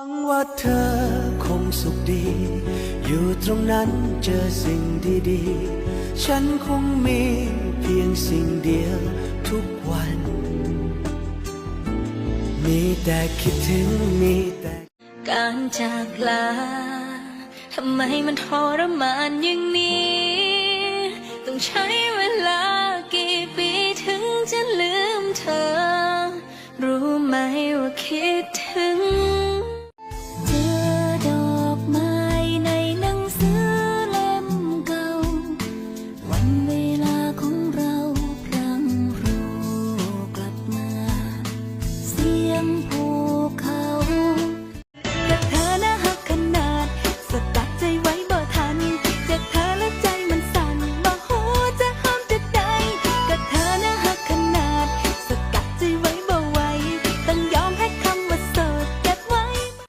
หวังว่าเธอคงสุขดี อยู่ตรงนั้นเจอสิ่งดีๆ ฉันคงมีเพียงสิ่งเดียวทุกวัน มีแต่คิดถึงมีแต่การจากลา ทำไมมันทรมานอย่างนี้ ต้องใช้เวลากี่ปีถึงจะลืมเธอ รู้ไหมว่าคิดถึง